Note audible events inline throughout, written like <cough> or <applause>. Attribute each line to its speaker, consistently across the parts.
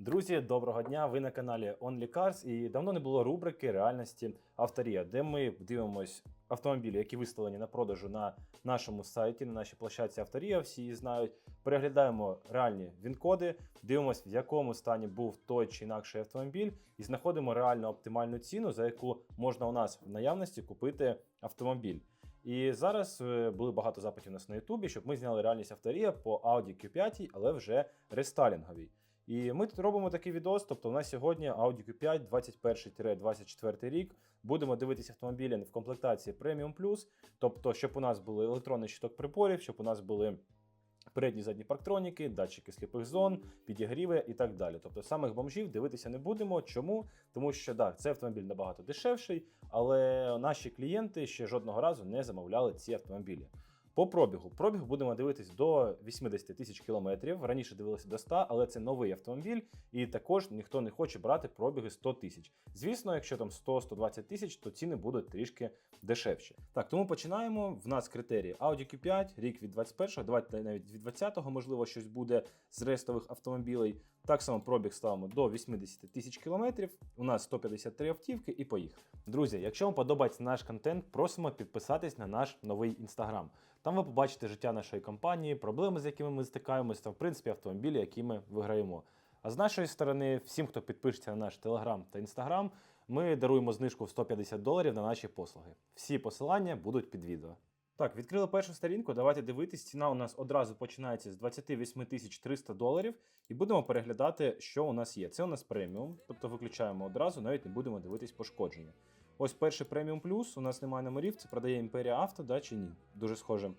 Speaker 1: Друзі, доброго дня! Ви на каналі OnlyCars і давно не було рубрики реальності авторія, де ми дивимось автомобілі, які виставлені на продажу на нашому сайті, на нашій площадці авторія. Всі її знають. Переглядаємо реальні він-коди, дивимося, в якому стані був той чи інакший автомобіль, і знаходимо реально оптимальну ціну, за яку можна у нас в наявності купити автомобіль. І зараз е, були багато запитів у нас на Ютубі, щоб ми зняли реальність авторія по Audi Q5, але вже рестайлінговій. І ми тут робимо такий відос. Тобто, у нас сьогодні Audi Q5 21-24 рік. Будемо дивитися автомобілі в комплектації Premium Plus, тобто, щоб у нас були електронний щиток приборів, щоб у нас були передні задні парктроніки, датчики сліпих зон, підігріви і так далі. Тобто самих бомжів дивитися не будемо. Чому? Тому що да, цей автомобіль набагато дешевший, але наші клієнти ще жодного разу не замовляли ці автомобілі. По пробігу. Пробіг будемо дивитись до 80 тисяч кілометрів. Раніше дивилися до 100, але це новий автомобіль, і також ніхто не хоче брати пробіги 100 тисяч. Звісно, якщо там 100-120 тисяч, то ціни будуть трішки дешевші. Так, тому починаємо. В нас критерії Audi Q5, рік від 21-го, давайте навіть від 20-го, можливо, щось буде з рестових автомобілей. Так само пробіг ставимо до 80 тисяч кілометрів. У нас 153 автівки і поїхали. Друзі, якщо вам подобається наш контент, просимо підписатись на наш новий інстаграм. Там ви побачите життя нашої компанії, проблеми, з якими ми стикаємося, та в принципі автомобілі, які ми виграємо. А з нашої сторони, всім, хто підпишеться на наш телеграм та інстаграм, ми даруємо знижку в 150 доларів на наші послуги. Всі посилання будуть під відео. Так, відкрили першу сторінку. Давайте дивитись. Ціна у нас одразу починається з 28 тисяч 300 доларів, і будемо переглядати, що у нас є. Це у нас преміум, тобто виключаємо одразу, навіть не будемо дивитись пошкодження. Ось перший преміум плюс. У нас немає номерів. Це продає імперія авто, да чи ні? Дуже схоже.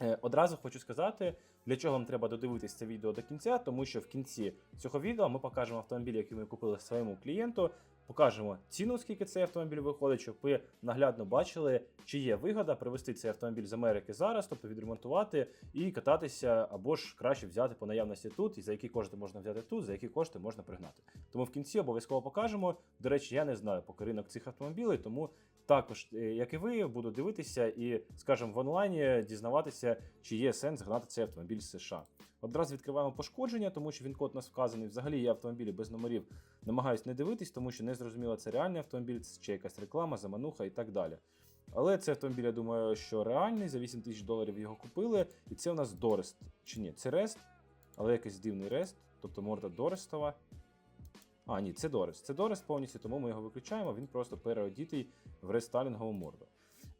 Speaker 1: Е, Одразу хочу сказати, для чого вам треба додивитись це відео до кінця, тому що в кінці цього відео ми покажемо автомобіль, який ми купили своєму клієнту. Покажемо ціну, скільки цей автомобіль виходить, щоб ви наглядно бачили, чи є вигода привезти цей автомобіль з Америки зараз, тобто відремонтувати і кататися, або ж краще взяти по наявності тут, і за які кошти можна взяти тут, за які кошти можна пригнати. Тому в кінці обов'язково покажемо. До речі, я не знаю поки ринок цих автомобілей, тому також, е, як і ви, буду дивитися і, скажімо, в онлайні дізнаватися, чи є сенс гнати цей автомобіль з США. Одразу відкриваємо пошкодження, тому що він код у нас вказаний. Взагалі я автомобілі без номерів намагаюсь не дивитись, тому що не зрозуміло, це реальний автомобіль, це чи якась реклама, замануха і так далі. Але цей автомобіль, я думаю, що реальний, за 8 тисяч доларів його купили, і це у нас Дорест. Чи ні, це Рест, але якийсь дивний Рест, тобто морда Дорестова. А, ні, це Дорест. Це Дорест повністю, тому ми його виключаємо, він просто переодітий в рестайлінгову морду.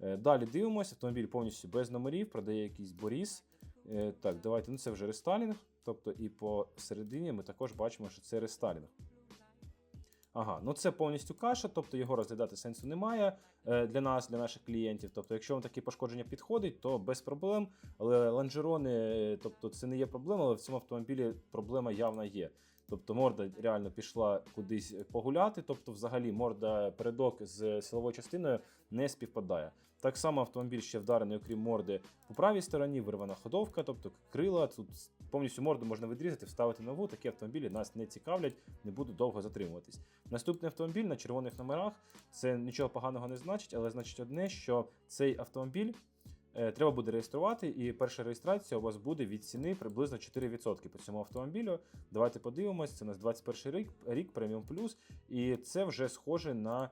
Speaker 1: Е, Далі дивимося, автомобіль повністю без номерів, продає якийсь Боріс. Е, Так, давайте, ну це вже рестайлінг. Тобто і посередині ми також бачимо, що це рестайлінг. Ага, ну це повністю каша, тобто його розглядати сенсу немає е, для нас, для наших клієнтів. Тобто, якщо вам такі пошкодження підходить, то без проблем. Але лонжерони, тобто це не є проблема, але в цьому автомобілі проблема явно є. Тобто морда реально пішла кудись погуляти, тобто, взагалі, морда передок з силовою частиною не співпадає. Так само автомобіль ще вдарений, окрім морди, по правій стороні, вирвана ходовка, тобто крила. Тут повністю морду можна відрізати, вставити нову. Такі автомобілі нас не цікавлять, не буду довго затримуватись. Наступний автомобіль на червоних номерах. Це нічого поганого не значить, але значить одне, що цей автомобіль. Е, Треба буде реєструвати, і перша реєстрація у вас буде від ціни приблизно 4% по цьому автомобілю. Давайте подивимось. Це у нас 21 рік, рік преміум плюс, і це вже схоже на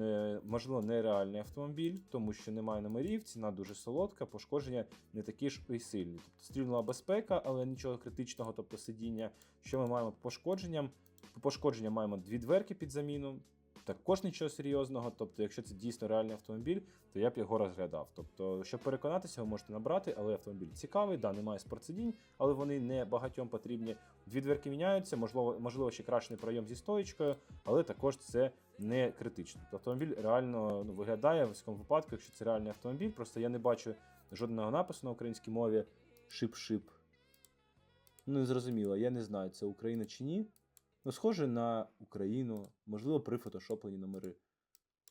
Speaker 1: е, можливо нереальний автомобіль, тому що немає номерів, ціна дуже солодка, пошкодження не такі ж і сильні. Тобто стрільнула безпека, але нічого критичного, тобто сидіння. Що ми маємо по пошкодженням? По пошкодженням маємо дві дверки під заміну. Також нічого серйозного, тобто, якщо це дійсно реальний автомобіль, то я б його розглядав. Тобто, щоб переконатися, ви можете набрати, але автомобіль цікавий, да, немає спортсидінь, але вони не багатьом потрібні. Дві дверки міняються, можливо, можливо, ще кращий пройом зі стоїчкою, але також це не критично. Тобто автомобіль реально ну, виглядає в цьому випадку, якщо це реальний автомобіль. Просто я не бачу жодного напису на українській мові шип-шип. Ну, зрозуміло, я не знаю, це Україна чи ні. Ну, схоже на Україну, можливо, прифотошоплені номери.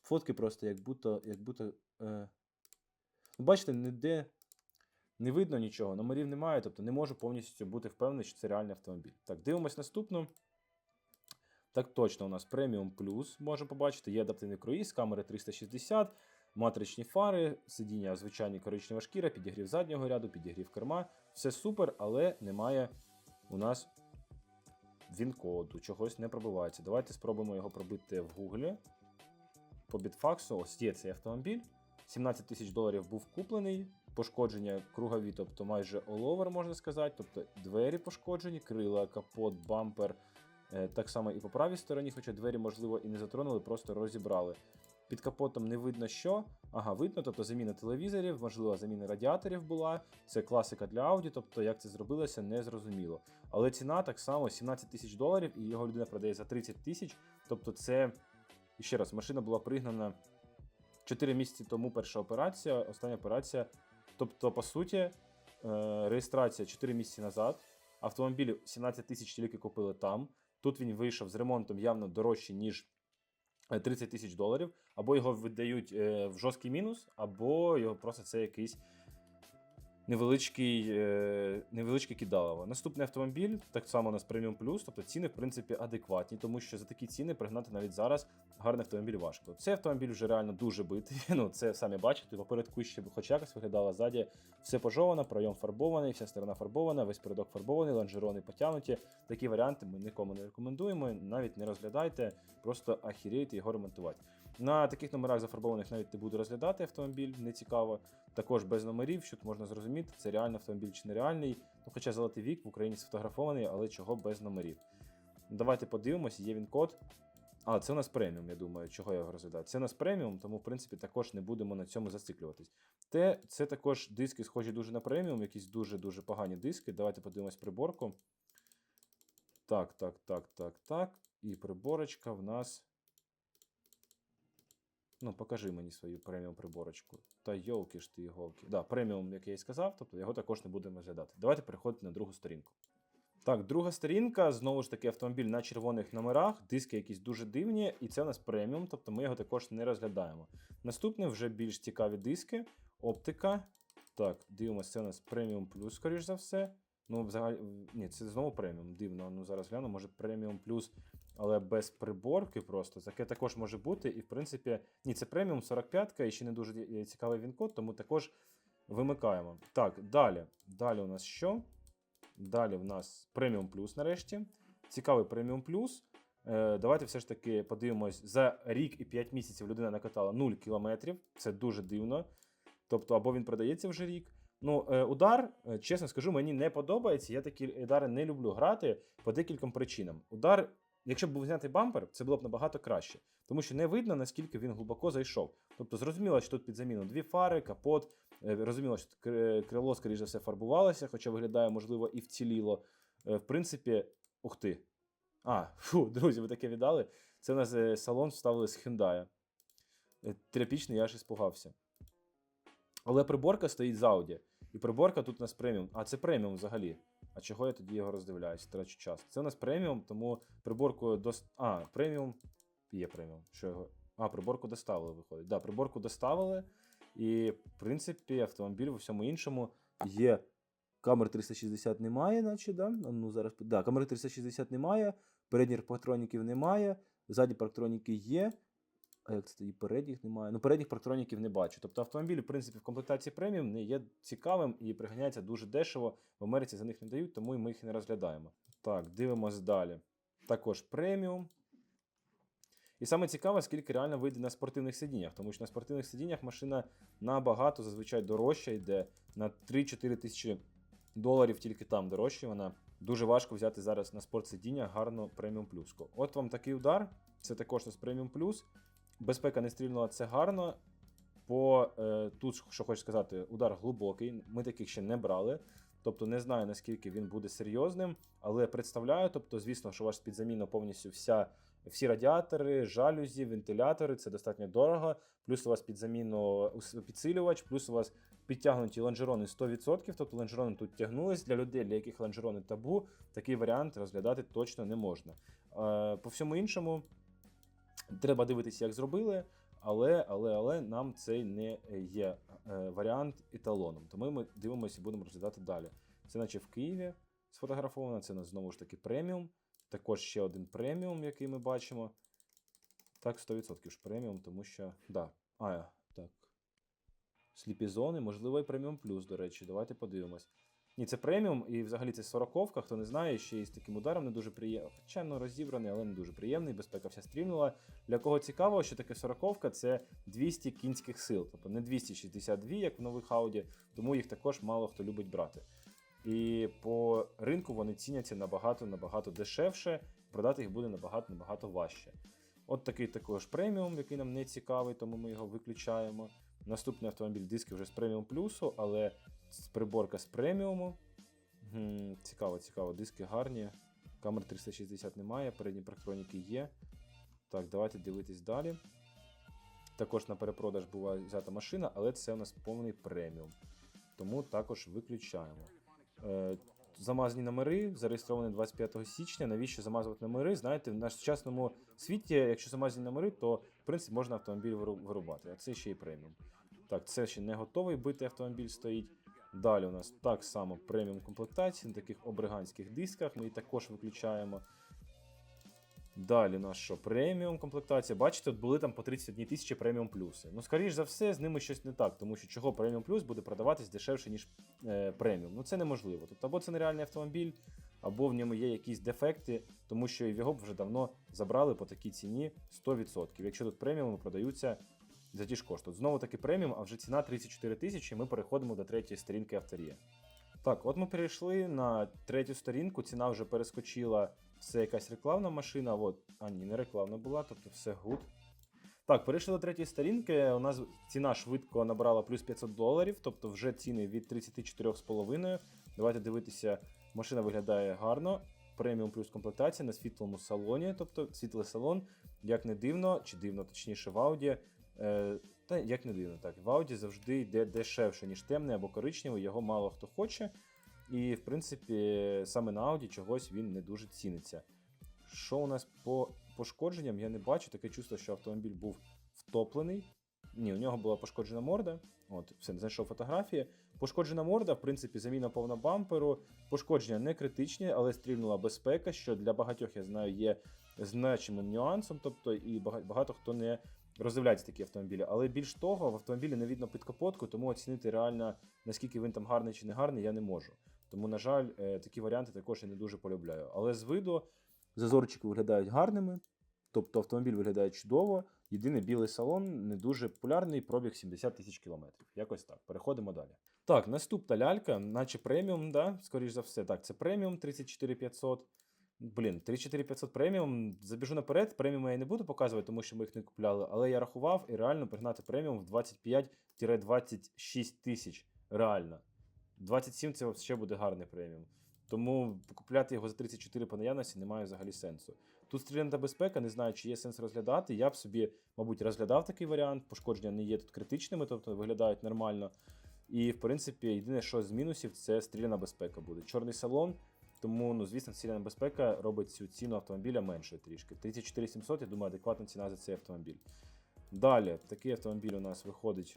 Speaker 1: Фотки просто як будто. як будто. Е... Ну, бачите, ніде не видно нічого, номерів немає, тобто не можу повністю бути впевнений, що це реальний автомобіль. Так, дивимось наступну. Так, точно, у нас преміум плюс можемо побачити. Є адаптивний круїз, камери 360, матричні фари, сидіння звичайні коричнева шкіра, підігрів заднього ряду, підігрів керма. Все супер, але немає у нас він-коду, чогось не пробивається. Давайте спробуємо його пробити в Гуглі. По бітфаксу, ось є цей автомобіль. 17 тисяч доларів був куплений. Пошкодження кругові, тобто майже all-over, можна сказати. Тобто двері пошкоджені, крила, капот, бампер. Е, Так само і по правій стороні, хоча двері, можливо, і не затронули, просто розібрали. Під капотом не видно що. Ага, видно, тобто заміна телевізорів, можливо, заміна радіаторів була. Це класика для Audi, тобто як це зробилося, не зрозуміло. Але ціна так само 17 тисяч доларів, і його людина продає за 30 тисяч. Тобто, це ще раз, машина була пригнана 4 місяці тому. Перша операція, остання операція. Тобто, по суті, е, реєстрація 4 місяці назад. Автомобіль 17 тисяч тільки купили там. Тут він вийшов з ремонтом явно дорожче, ніж 30 тисяч доларів. Або його видають е, в жорсткий мінус, або його просто це якийсь невеличкий, е, невеличке кидалово. Наступний автомобіль, так само у нас преміум плюс, тобто ціни, в принципі, адекватні, тому що за такі ціни пригнати навіть зараз гарний автомобіль важко. Цей автомобіль вже реально дуже битий. <laughs> Ну, це самі бачите, попередку ще хоч якось виглядала ззаді. Все пожовано, пройом фарбований, вся сторона фарбована, весь передок фарбований, лонжерони потягнуті. Такі варіанти ми нікому не рекомендуємо, навіть не розглядайте, просто ахірійте його ремонтувати. На таких номерах зафарбованих навіть не буду розглядати автомобіль, не цікаво. Також без номерів, що тут можна зрозуміти, це реальний автомобіль чи нереальний. Ну, хоча золотий вік в Україні сфотографований, але чого без номерів. Давайте подивимось, є він код. А, це у нас преміум, я думаю, чого я його розглядаю. Це у нас преміум, тому в принципі також не будемо на цьому зациклюватись. Те, це також диски схожі дуже на преміум, якісь дуже-дуже погані диски. Давайте подивимось приборку. Так, так, так, так, так. І приборочка в нас. Ну, покажи мені свою преміум приборочку. Та йолки ж ти іголки. Да, преміум, як я і сказав, тобто його також не будемо розглядати. Давайте переходити на другу сторінку. Так, друга сторінка, знову ж таки, автомобіль на червоних номерах, диски якісь дуже дивні, і це у нас преміум, тобто ми його також не розглядаємо. Наступне вже більш цікаві диски, оптика. Так, дивимося, це у нас преміум плюс, скоріш за все. Ну, взагалі, ні, це знову преміум. Дивно. Ну зараз гляну, може преміум плюс, але без приборки просто. Таке також може бути. І в принципі, ні, це преміум 45-ка і ще не дуже цікавий він код, тому також вимикаємо. Так, далі. Далі у нас що? Далі в нас преміум плюс нарешті. Цікавий преміум плюс. Е, давайте все ж таки подивимось, за рік і 5 місяців людина накатала 0 кілометрів. Це дуже дивно. Тобто, або він продається вже рік. Ну, е, удар, е, чесно скажу, мені не подобається. Я такі удари не люблю грати по декільком причинам. Удар, якщо б був знятий бампер, це було б набагато краще, тому що не видно, наскільки він глибоко зайшов. Тобто, зрозуміло, що тут під заміну дві фари, капот. е, Розуміло, що крило, скоріш за все, фарбувалося, хоча виглядає, можливо, і вціліло. Е, В принципі, ух ти. А, фу, <laughs> друзі, ви таке віддали. Це у нас е, салон вставили з Hyundai. Тряпічний, я аж іспугався. Але приборка стоїть з Audi. І приборка тут у нас преміум. А це преміум взагалі. А чого я тоді його роздивляюсь? Трачу час. Це у нас преміум, тому приборку до. А, преміум. Є преміум. Що його. А, приборку доставили, виходить. Да, приборку доставили. І, в принципі, автомобіль в усьому іншому є. Камер 360 немає, наче, да? Ну, зараз. Да, камери 360 немає, передніх парктроніків немає, ззаді парктроніки є. А як це тоді передніх немає? Ну, передніх парктроніків не бачу. Тобто автомобіль, в принципі, в комплектації преміум не є цікавим і приганяється дуже дешево. В Америці за них не дають, тому ми їх не розглядаємо. Так, дивимось далі. Також преміум. І саме цікаве, скільки реально вийде на спортивних сидіннях, тому що на спортивних сидіннях машина набагато зазвичай дорожча йде на 3-4 тисячі доларів тільки там дорожче вона. Дуже важко взяти зараз на спортсидіння гарну преміум плюску. От вам такий удар. Це також з преміум плюс. Безпека не стрільнула, це гарно. По е, тут, що хочу сказати, удар глибокий. Ми таких ще не брали. Тобто не знаю наскільки він буде серйозним, але представляю. Тобто, звісно, що у вас під повністю вся, всі радіатори, жалюзі, вентилятори це достатньо дорого. Плюс у вас під заміну ус- підсилювач, плюс у вас підтягнуті лонжерони 100%. Тобто лонжерони тут тягнулись для людей, для яких лонжерони табу. Такий варіант розглядати точно не можна. Е, по всьому іншому, треба дивитися, як зробили. Але, але, але нам цей не є е, варіант еталоном. Тому ми дивимося і будемо розглядати далі. Це наче в Києві сфотографовано, це знову ж таки преміум. Також ще один преміум, який ми бачимо. Так, 100% ж преміум, тому що. Да. А, так. Сліпі зони, можливо, і преміум плюс, до речі. Давайте подивимось. Ні, це преміум, і взагалі це 40 хто не знає, ще із таким ударом не дуже приємний. Хоча ну, розібраний, але не дуже приємний. Безпека вся стрімнула. Для кого цікаво, що таке 40 це 200 кінських сил, тобто не 262, як в нових Ауді, тому їх також мало хто любить брати. І по ринку вони ціняться набагато набагато дешевше, продати їх буде набагато набагато важче. От такий також преміум, який нам не цікавий, тому ми його виключаємо. Наступний автомобіль диски вже з преміум плюсу, але приборка з преміуму. Цікаво, цікаво. Диски гарні. Камер 360 немає, передні парктроніки є. Так, давайте дивитись далі. Також на перепродаж була взята машина, але це у нас повний преміум. Тому також виключаємо. Е, замазані номери зареєстровані 25 січня. Навіщо замазувати номери? Знаєте, в наш сучасному світі, якщо замазані номери, то в принципі можна автомобіль вирубати, а це ще й преміум. Так, це ще не готовий битий автомобіль стоїть. Далі у нас так само преміум комплектації на таких обриганських дисках. Ми її також виключаємо. Далі у нас що? Преміум комплектація. Бачите, от були там по 31 тисячі преміум плюси. Ну, скоріш за все, з ними щось не так, тому що чого преміум плюс буде продаватись дешевше, ніж е, преміум. Ну це неможливо. Тобто, або це нереальний автомобіль, або в ньому є якісь дефекти, тому що його б вже давно забрали по такій ціні 100%. Якщо тут преміуми продаються за ті ж кошти. Знову таки преміум, а вже ціна 34 тисячі. Ми переходимо до третьої сторінки авторія. Так, от ми перейшли на третю сторінку. Ціна вже перескочила. Це якась рекламна машина. От, а ні, не рекламна була, тобто все гуд. Так, перейшли до третьої сторінки. У нас ціна швидко набрала плюс 500 доларів, тобто вже ціни від 34,5. Давайте дивитися, машина виглядає гарно. Преміум плюс комплектація на світлому салоні, тобто світлий салон, як не дивно, чи дивно, точніше, в Audi. Е, та як не дивно, так. В Audi завжди йде дешевше, ніж темний або коричневий, його мало хто хоче. І, в принципі, саме на Audi чогось він не дуже ціниться. Що у нас по пошкодженням, я не бачу. Таке чувство, що автомобіль був втоплений. Ні, у нього була пошкоджена морда. От, все, не знайшов фотографії. Пошкоджена морда, в принципі, заміна повна бамперу. Пошкодження не критичні, але стрільнула безпека, що для багатьох, я знаю, є значимим нюансом. Тобто, і багато хто не роздивляється такі автомобілі. Але більш того, в автомобілі не видно підкапотку, тому оцінити реально, наскільки він там гарний чи не гарний, я не можу. Тому, на жаль, е, такі варіанти також я не дуже полюбляю. Але з виду зазорчики виглядають гарними, тобто автомобіль виглядає чудово. Єдиний білий салон не дуже популярний, пробіг 70 тисяч кілометрів. Якось так. Переходимо далі. Так, наступна лялька, наче преміум, да, скоріш за все. Так, це преміум 34500. Блін, 34500 преміум. Забіжу наперед, преміум я не буду показувати, тому що ми їх не купляли, але я рахував і реально пригнати преміум в 25-26 тисяч. Реально. 27 це ще буде гарний преміум. Тому купляти його за 34 по наявності немає взагалі сенсу. Тут стріляна безпека, не знаю, чи є сенс розглядати. Я б собі, мабуть, розглядав такий варіант. Пошкодження не є тут критичними, тобто виглядають нормально. І, в принципі, єдине, що з мінусів, це стріляна безпека буде. Чорний салон, тому, ну, звісно, стріляна безпека робить цю ціну автомобіля меншою трішки. 34 700, я думаю, адекватна ціна за цей автомобіль. Далі, такий автомобіль у нас виходить.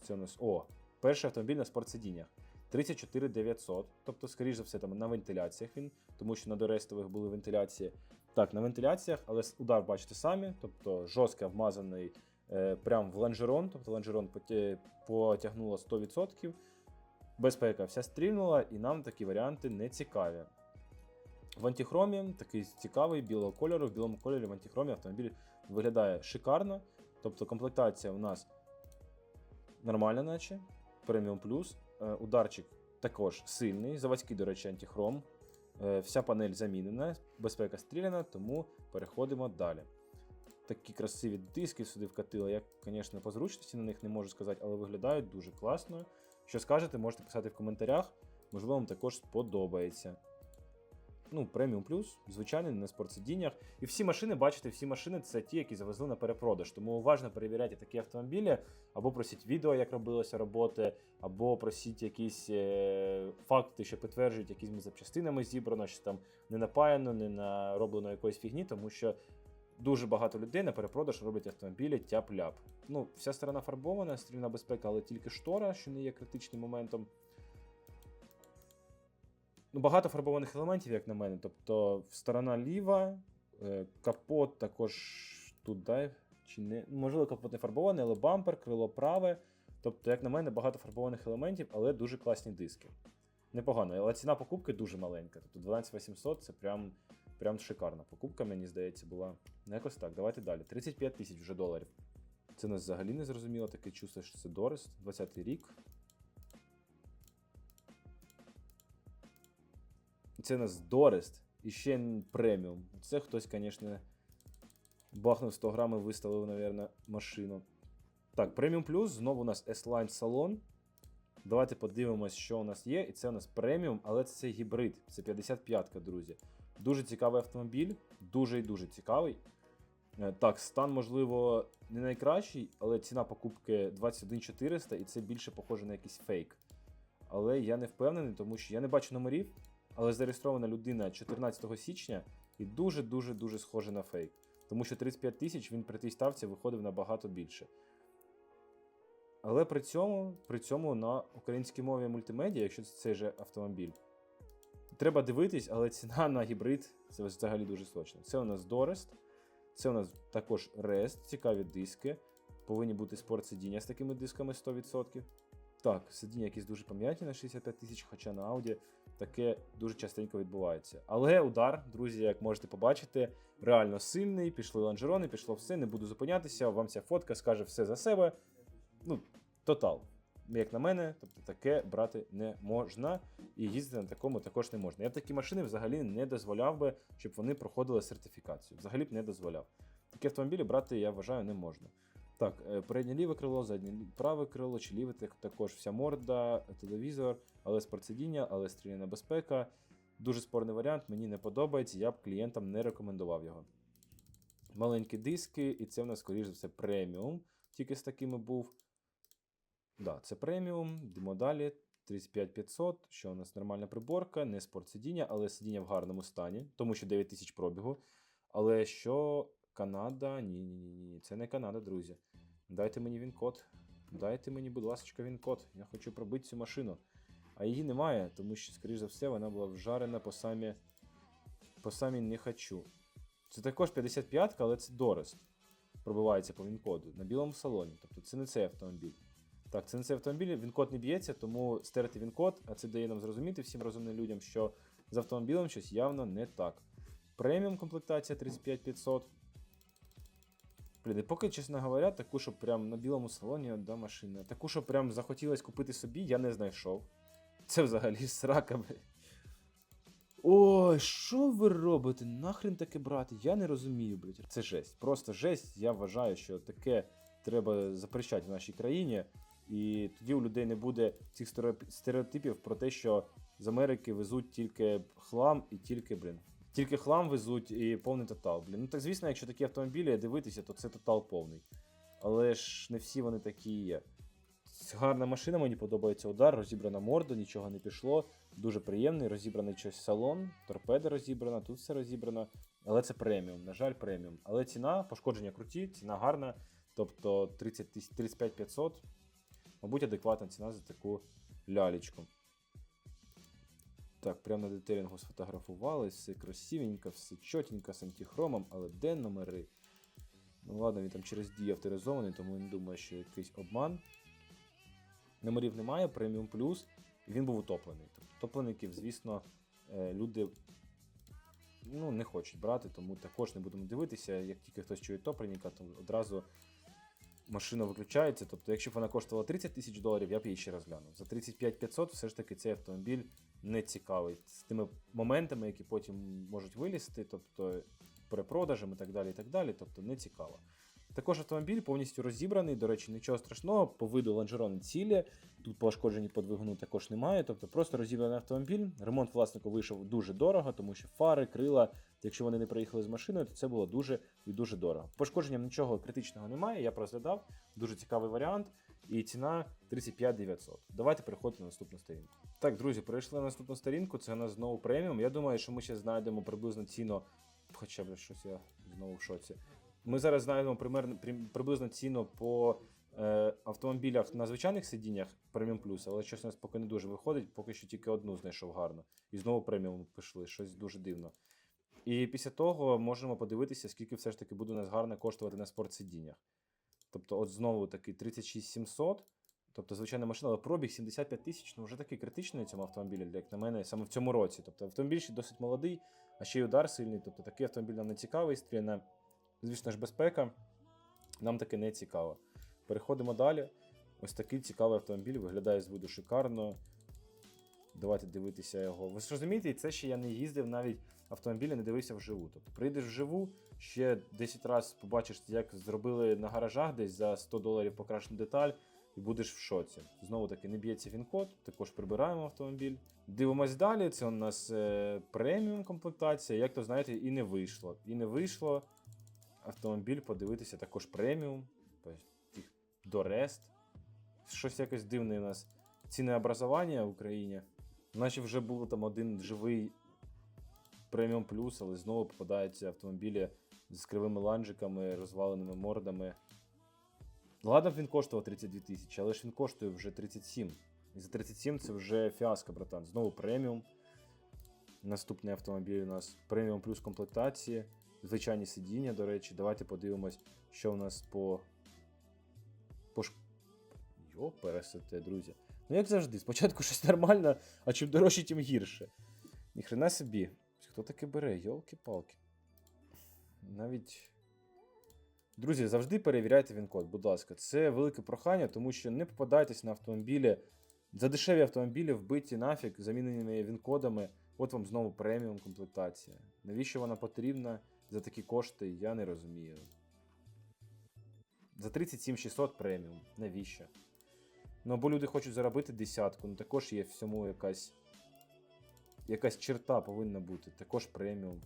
Speaker 1: Це у нас. О, перший автомобіль на спортсидіннях. 34 900, тобто, скоріш за все, там на вентиляціях він, тому що на дорестових були вентиляції. Так, на вентиляціях, але удар бачите самі, тобто жорстко вмазаний е, прям в лонжерон, тобто лонжерон потягнуло 100%. Безпека вся стрільнула, і нам такі варіанти не цікаві. В антихромі такий цікавий білого кольору. В білому кольорі в антихромі автомобіль виглядає шикарно. Тобто комплектація у нас нормальна, наче преміум плюс. Е, Ударчик також сильний. Заводський, до речі, антихром. Е, Вся панель замінена, безпека стріляна, тому переходимо далі. Такі красиві диски сюди вкатили. Я, звісно, по зручності на них не можу сказати, але виглядають дуже класно. Що скажете, можете писати в коментарях. Можливо, вам також сподобається. Ну, преміум плюс, звичайний, на спортсидіннях. І всі машини, бачите, всі машини це ті, які завезли на перепродаж. Тому уважно перевіряйте такі автомобілі, або просіть відео, як робилися роботи, або просіть якісь е, факти, що підтверджують, якими запчастинами зібрано, що там не напаяно, не нароблено якоїсь фігні, тому що дуже багато людей на перепродаж роблять автомобілі тяп-ляп. Ну, вся сторона фарбована, стрільна безпека, але тільки штора, що не є критичним моментом. Ну, багато фарбованих елементів, як на мене. Тобто, сторона ліва, е, капот також тут, да, чи не. Можливо, капот не фарбований, але бампер, крило праве. Тобто, як на мене, багато фарбованих елементів, але дуже класні диски. непогано. Але ціна покупки дуже маленька. Тобто 12800 це прям, прям шикарна покупка, мені здається, була. Ну, якось так. Давайте далі. 35 тисяч вже доларів. Це нас взагалі не зрозуміло, таке чувство, що це Дорес, 20-й рік. Це нас Дорест і ще преміум. Це хтось, звісно, бахнув 100 грамів, виставив, мабуть, машину. Так, преміум плюс, знову у нас S-Line салон. Давайте подивимось, що у нас є. І це у нас преміум, але це гібрид. Це 55-ка, друзі. Дуже цікавий автомобіль, дуже і дуже цікавий. Е, Так, стан, можливо, не найкращий, але ціна покупки 21400 і це більше похоже на якийсь фейк. Але я не впевнений, тому що я не бачу номерів, але зареєстрована людина 14 січня і дуже-дуже дуже схоже на фейк. Тому що 35 тисяч він при тій ставці виходив набагато більше. Але при цьому, при цьому на українській мові мультимедіа, якщо це цей же автомобіль, треба дивитись, але ціна <laughs> на гібрид це взагалі дуже сочно. Це у нас Дорест, це у нас також Рест, цікаві диски. Повинні бути спортсидіння з такими дисками 100%. Так, сидіння якісь дуже пам'ятні на 65 тисяч, хоча на Audi таке дуже частенько відбувається. Але удар, друзі, як можете побачити, реально сильний. Пішли лонжерони, пішло все, не буду зупинятися. Вам ця фотка скаже все за себе. Ну, тотал. Як на мене, тобто таке брати не можна, і їздити на такому також не можна. Я б такі машини взагалі не дозволяв би, щоб вони проходили сертифікацію. Взагалі б не дозволяв. Такі автомобілі брати, я вважаю, не можна. Так, е, переднє ліве крило, заднє праве крило, чи ліве також вся морда, телевізор, але спортсидіння, але стріляна безпека. Дуже спорний варіант, мені не подобається, я б клієнтам не рекомендував його. Маленькі диски, і це в нас, скоріш за все, преміум. Тільки з такими був. Да, це преміум, йдемо далі. 35500, що у нас нормальна приборка, не спортсидіння, але сидіння в гарному стані, тому що 9000 пробігу. Але що Канада? Ні, ні, ні, ні, це не Канада, друзі. Дайте мені він-код. Дайте мені, будь ласка, він-код. Я хочу пробити цю машину. А її немає, тому що, скоріш за все, вона була вжарена по самі. По самі не хочу. Це також 55, але це Дорест. Пробивається по він-коду на білому салоні. Тобто це не цей автомобіль. Так, це не цей автомобіль, він-код не б'ється, тому стерти він-код, а це дає нам зрозуміти всім розумним людям, що з автомобілем щось явно не так. Преміум комплектація 35500. Блін, і поки, чесно говоря, таку, щоб прям на білому салоні одна машина. Таку, що прям захотілось купити собі, я не знайшов. Це взагалі срака, блядь. Ой, що ви робите? Нахрен таке брати? Я не розумію, блядь. Це жесть. Просто жесть. Я вважаю, що таке треба запрещати в нашій країні. І тоді у людей не буде цих стереотипів про те, що з Америки везуть тільки хлам і тільки, блін. Тільки хлам везуть і повний тотал. Блін. Ну так звісно, якщо такі автомобілі дивитися, то це тотал повний. Але ж не всі вони такі є. Гарна машина, мені подобається удар, розібрана морда, нічого не пішло. Дуже приємний, розібраний щось салон, торпеда розібрана, тут все розібрано. Але це преміум, на жаль, преміум. Але ціна, пошкодження круті, ціна гарна. Тобто 30 тисяч- 35 500. Мабуть, адекватна ціна за таку лялечку. Так, прямо на детелінгу сфотографували, все красивенько, все чотенько з антихромом, але де номери? Ну ладно, він там через дії авторизований, тому не думаю, що якийсь обман. Номерів немає, преміум плюс, і він був утоплений. Тобто топлеників, звісно, е, люди ну, не хочуть брати, тому також не будемо дивитися. Як тільки хтось чує топленіка, то одразу машина виключається. Тобто, якщо б вона коштувала 30 тисяч доларів, я б її ще розглянув. За 35 500 все ж таки цей автомобіль не цікавий. З тими моментами, які потім можуть вилізти, тобто перепродажем і так далі. і так далі, Тобто не цікаво. Також автомобіль повністю розібраний. До речі, нічого страшного, по виду лонжерони цілі. Тут пошкоджені по двигуну також немає. Тобто просто розібраний автомобіль. Ремонт власнику вийшов дуже дорого, тому що фари, крила, якщо вони не приїхали з машиною, то це було дуже і дуже дорого. Пошкодженням нічого критичного немає. Я розглядав. Дуже цікавий варіант. І ціна 35 900. Давайте переходити на наступну сторінку. Так, друзі, перейшли на наступну сторінку. Це у нас знову преміум. Я думаю, що ми ще знайдемо приблизно ціну. Хоча б щось я знову в шоці. Ми зараз знайдемо примерно при- приблизно ціну по е, автомобілях на звичайних сидіннях преміум плюс, але щось у нас поки не дуже виходить, поки що тільки одну знайшов гарно. І знову преміум пішли, щось дуже дивно. І після того можемо подивитися, скільки все ж таки буде у нас гарно коштувати на спортсидіннях. Тобто, от знову таки 36 700, Тобто, звичайна машина, але пробіг 75 тисяч, ну вже такий критичний цьому автомобілі, як на мене, саме в цьому році. Тобто автомобіль ще досить молодий, а ще й удар сильний. Тобто такий автомобіль нам не цікавий, стріляна, звісно ж, безпека. Нам таке не цікаво. Переходимо далі. Ось такий цікавий автомобіль, виглядає з виду шикарно. Давайте дивитися його. Ви ж розумієте, це ще я не їздив навіть автомобілі, не дивився вживу. Тобто прийдеш вживу, ще 10 разів побачиш, як зробили на гаражах десь за 100 доларів покращену деталь, і будеш в шоці. Знову таки, не б'ється він код, також прибираємо автомобіль. Дивимось далі. Це у нас е, преміум комплектація. Як то знаєте, і не вийшло. І не вийшло автомобіль подивитися також преміум. Тих Дорест. Щось якось дивне у нас цінообразування в Україні. Наче вже був там один живий преміум плюс, але знову попадаються автомобілі з кривими ланжиками, розваленими мордами. Ладно, б він коштував 32 тисячі, але ж він коштує вже 37. І за 37 це вже фіаско, братан. Знову преміум. Наступний автомобіль у нас преміум плюс комплектації. Звичайні сидіння, до речі. Давайте подивимось, що у нас по. по. Йо, пересете, друзі. Ну, як завжди, спочатку <laughs> щось нормально, а чим дорожче, тим гірше. Ніхрена собі. Хто таке бере? Йолки-палки. Навіть. Друзі, завжди перевіряйте він-код, будь ласка. Це велике прохання, тому що не попадайтесь на автомобілі. За дешеві автомобілі вбиті нафіг заміненими він-кодами. От вам знову преміум комплектація. Навіщо вона потрібна за такі кошти, я не розумію. За 37 600 преміум. Навіщо? Ну, або люди хочуть заробити десятку, ну також є всьому якась. Якась черта повинна бути. Також преміум.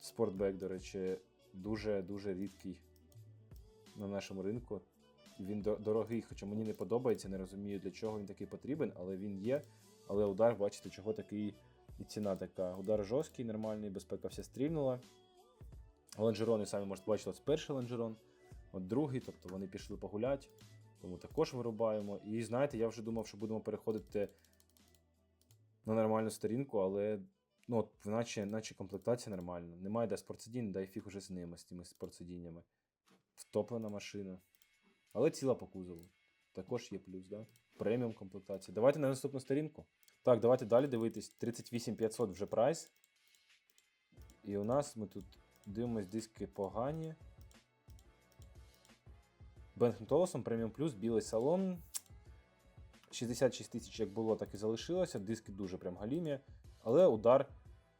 Speaker 1: Спортбек, до речі, дуже-дуже рідкий на нашому ринку. Він дорогий, хоча мені не подобається, не розумію, для чого він такий потрібен, але він є. Але удар, бачите, чого такий і ціна така. Удар жорсткий, нормальний, безпека вся стрільнула. Лонжерони самі можете бачити, ось перший лонжерон, от другий, тобто вони пішли погулять, тому також вирубаємо. І знаєте, я вже думав, що будемо переходити на нормальну сторінку, але ну, от, наче, наче комплектація нормальна. Немає де спортсидінь, дай фіг уже з ними, з тими спортсидіннями. Втоплена машина. Але ціла по кузову. Також є плюс, да? Преміум комплектація. Давайте на наступну сторінку. Так, давайте далі дивитись. 38500 вже прайс. І у нас ми тут дивимось диски погані. Бенхем Толосом, преміум плюс, білий салон. 66 тисяч як було, так і залишилося. Диски дуже прям галімі. Але удар,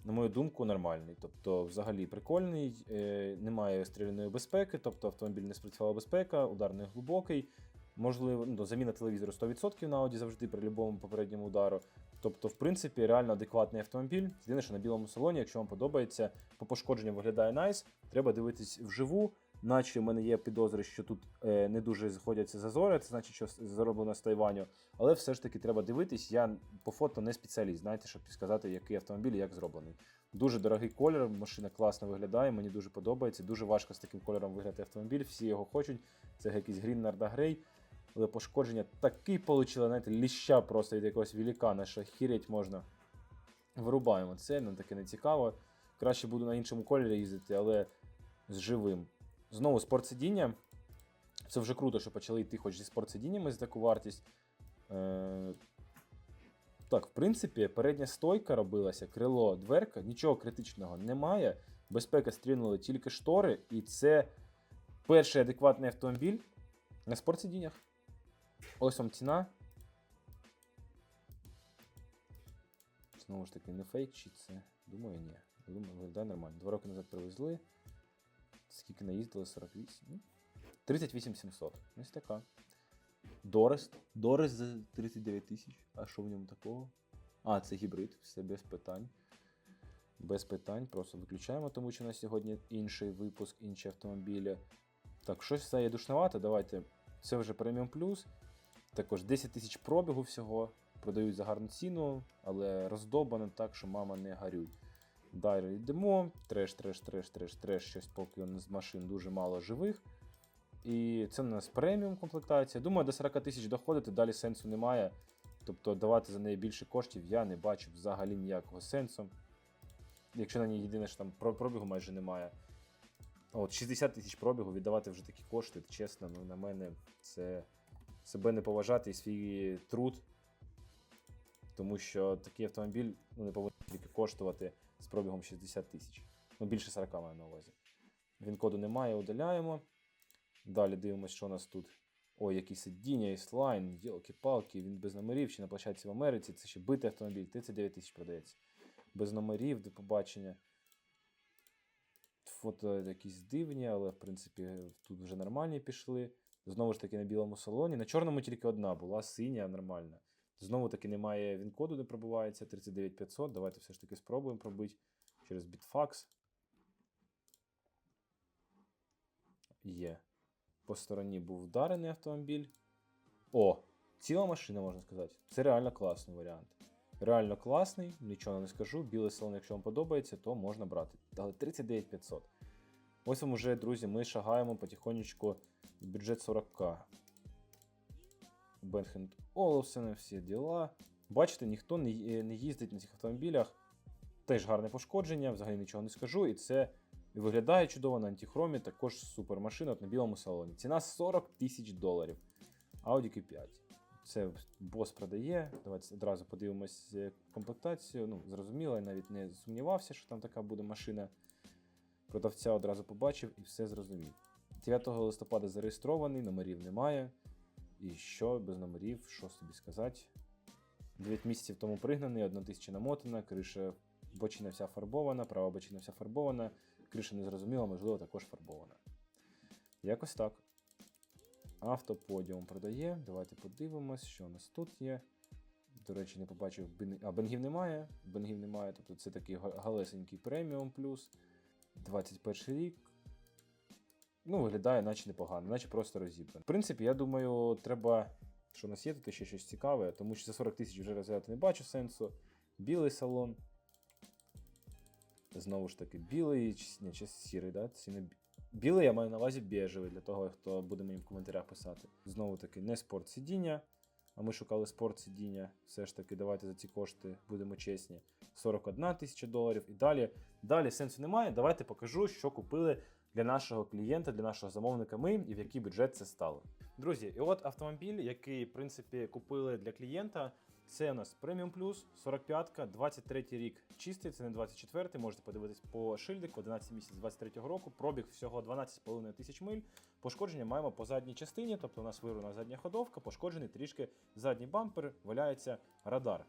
Speaker 1: на мою думку, нормальний. Тобто, взагалі прикольний, е, немає стріляної безпеки, тобто автомобіль не спрацювала безпека, удар не глибокий. Можливо, ну, заміна телевізору 100% на Audi завжди при будь-якому попередньому удару. Тобто, в принципі, реально адекватний автомобіль. Єдине, що на білому салоні, якщо вам подобається, по пошкодженням виглядає найс. Треба дивитись вживу. Наче в мене є підозри, що тут е, не дуже сходяться зазори, це значить, що зароблено з Тайваню. Але все ж таки треба дивитись. Я по фото не спеціаліст, знаєте, щоб сказати, який автомобіль і як зроблений. Дуже дорогий колір, машина класно виглядає, мені дуже подобається. Дуже важко з таким кольором виграти автомобіль. Всі його хочуть. Це якийсь Гріннарда Грей. Але пошкодження такий получили, знаєте, ліща просто від якогось великана, що хірять можна. Вирубаємо це, нам таке не цікаво. Краще буду на іншому кольорі їздити, але з живим. Знову спортсидіння. Це вже круто, що почали йти хоч зі спортсидіннями за таку вартість. Е, так, в принципі, передня стойка робилася, крило, дверка, нічого критичного немає. Безпека стрільнули тільки штори, і це перший адекватний автомобіль на спортсидіннях. Ось вам ціна. Знову ж таки, не фейк чи це? Думаю, ні. Думаю, виглядає нормально. Два роки назад привезли. Скільки наїздили? 48. Ну, 38 700. Ось така. Дорест. Дорест за 39 тисяч. А що в ньому такого? А, це гібрид, все без питань. Без питань. Просто виключаємо, тому що на сьогодні інший випуск, інші автомобілі. Так, щось все є душновато. Давайте. Це вже преміум плюс. Також 10 тисяч пробігу всього. Продають за гарну ціну, але роздобано так, що мама не горюй. Далі йдемо. Треш, треш, треш, треш, треш. Щось поки у з машин дуже мало живих. І це у нас преміум комплектація. Думаю, до 40 тисяч доходити, далі сенсу немає. Тобто давати за неї більше коштів я не бачу взагалі ніякого сенсу. Якщо на ній єдине, що там пробігу майже немає. От 60 тисяч пробігу віддавати вже такі кошти, чесно, ну на мене це себе не поважати і свій труд. Тому що такий автомобіль ну, не повинен тільки коштувати з пробігом 60 тисяч. Ну, більше 40 маю на увазі. Він коду немає, удаляємо. Далі дивимося, що у нас тут. Ой, які сидіння, іслайн, йолки-палки, він без номерів, ще на площадці в Америці. Це ще битий автомобіль, 39 тисяч продається. Без номерів до побачення. Фото якісь дивні, але в принципі тут вже нормальні пішли. Знову ж таки на білому салоні. На чорному тільки одна була, синя, нормальна. Знову таки немає він-коду, не пробувається 39500. Давайте все ж таки спробуємо пробити через Bitfax. Є. По стороні був вдарений автомобіль. О! Ціла машина, можна сказати. Це реально класний варіант. Реально класний, нічого не скажу. Білий салон, якщо вам подобається, то можна брати. Але 39500. Ось вам уже, друзі, ми шагаємо потихонечку в бюджет 40к. Бенхенд Оловсен, всі діла. Бачите, ніхто не, їздить на цих автомобілях. Теж гарне пошкодження, взагалі нічого не скажу. І це виглядає чудово на антихромі, також супер машина от на білому салоні. Ціна 40 тисяч доларів. Audi Q5. Це бос продає. Давайте одразу подивимось е, комплектацію. Ну, зрозуміло, я навіть не сумнівався, що там така буде машина. Продавця одразу побачив і все зрозумів. 9 листопада зареєстрований, номерів немає. І що без номерів, що собі сказати? 9 місяців тому пригнаний, 1 тисяча намотана, криша бочина вся фарбована, права бочина вся фарбована, криша незрозуміла, можливо, також фарбована. Якось так. Автоподіум продає. Давайте подивимось, що у нас тут є. До речі, не побачив. А, бенгів немає. Бенгів немає, тобто це такий галесенький преміум плюс. 21 рік. Ну, виглядає, наче непогано, наче просто розібрано. В принципі, я думаю, треба. Що у нас є тут ще щось цікаве, тому що за 40 тисяч вже розглядати не бачу сенсу. Білий салон. Знову ж таки, білий, чи, чи сірий, да? Бі- Білий я маю на увазі біжевий, для того, хто буде мені в коментарях писати. Знову таки, не спорт сидіння. А ми шукали спорт сидіння. Все ж таки, давайте за ці кошти будемо чесні. 41 тисяча доларів. І далі. Далі сенсу немає. Давайте покажу, що купили для нашого клієнта, для нашого замовника ми і в який бюджет це стало. Друзі, і от автомобіль, який в принципі купили для клієнта. Це у нас Premium Plus, 45-ка, 23 рік чистий, це не 24 можете подивитись по шильдику, 11 місяць 23 року, пробіг всього 12,5 тисяч миль. Пошкодження маємо по задній частині, тобто у нас вирвана задня ходовка, пошкоджений трішки задній бампер, валяється радар.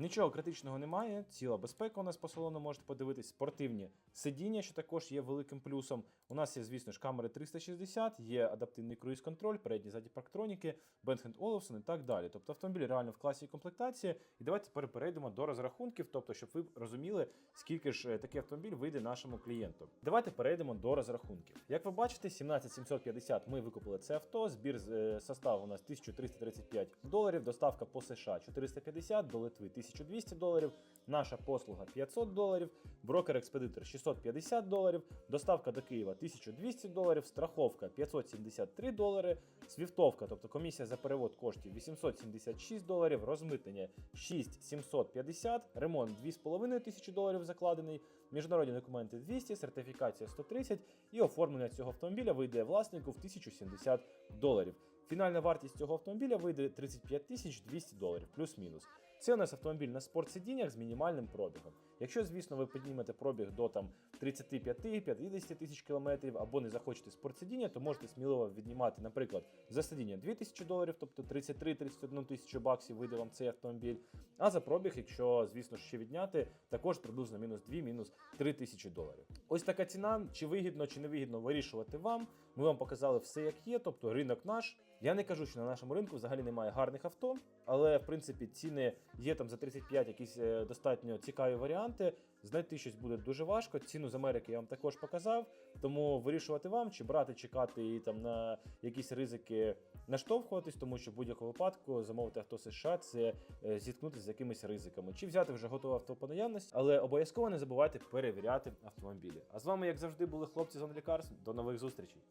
Speaker 1: Нічого критичного немає, ціла безпека у нас по салону можете подивитись. Спортивні сидіння, що також є великим плюсом. У нас є, звісно ж, камери 360, є адаптивний круїз-контроль, передні задні парктроніки, Бенхенд Олufsen і так далі. Тобто автомобіль реально в класі комплектації. І давайте тепер перейдемо до розрахунків, тобто, щоб ви розуміли, скільки ж е, такий автомобіль вийде нашому клієнту. Давайте перейдемо до розрахунків. Як ви бачите, 17750 ми викупили це авто. Збір е, составу у нас 1335 доларів, доставка по США 450, до Литви 1200 доларів, наша послуга 500 доларів, брокер-експедитор 650 доларів, доставка до Києва 1200 доларів, страховка 573 долари, свіфтовка, тобто комісія за перевод коштів 876 доларів, розмитнення 6750, ремонт 2500 тисячі доларів закладений, міжнародні документи 200, сертифікація 130 і оформлення цього автомобіля вийде власнику в 1070 доларів. Фінальна вартість цього автомобіля вийде 35 200 доларів, плюс-мінус. Це у нас автомобіль на спортсидіннях з мінімальним пробігом. Якщо, звісно, ви піднімете пробіг до там 35-50 тисяч кілометрів або не захочете спортсидіння, то можете сміливо віднімати, наприклад, за сидіння 2000 доларів, тобто 33-31 тисячу баксів вийде вам цей автомобіль. А за пробіг, якщо, звісно, ще відняти, також приблизно мінус 2, мінус 3 тисячі доларів. Ось така ціна, чи вигідно, чи не вигідно вирішувати вам. Ми вам показали все, як є, тобто ринок наш. Я не кажу, що на нашому ринку взагалі немає гарних авто, але в принципі ціни є там за 35 якісь е, достатньо цікаві варіанти. Знайти щось буде дуже важко. Ціну з Америки я вам також показав. Тому вирішувати вам, чи брати, чекати і там на якісь ризики наштовхуватись, тому що в будь-якому випадку замовити авто США це е, зіткнутися з якимись ризиками, чи взяти вже готове авто по наявності, але обов'язково не забувайте перевіряти автомобілі. А з вами, як завжди, були хлопці з OnlyCars. До нових зустрічей.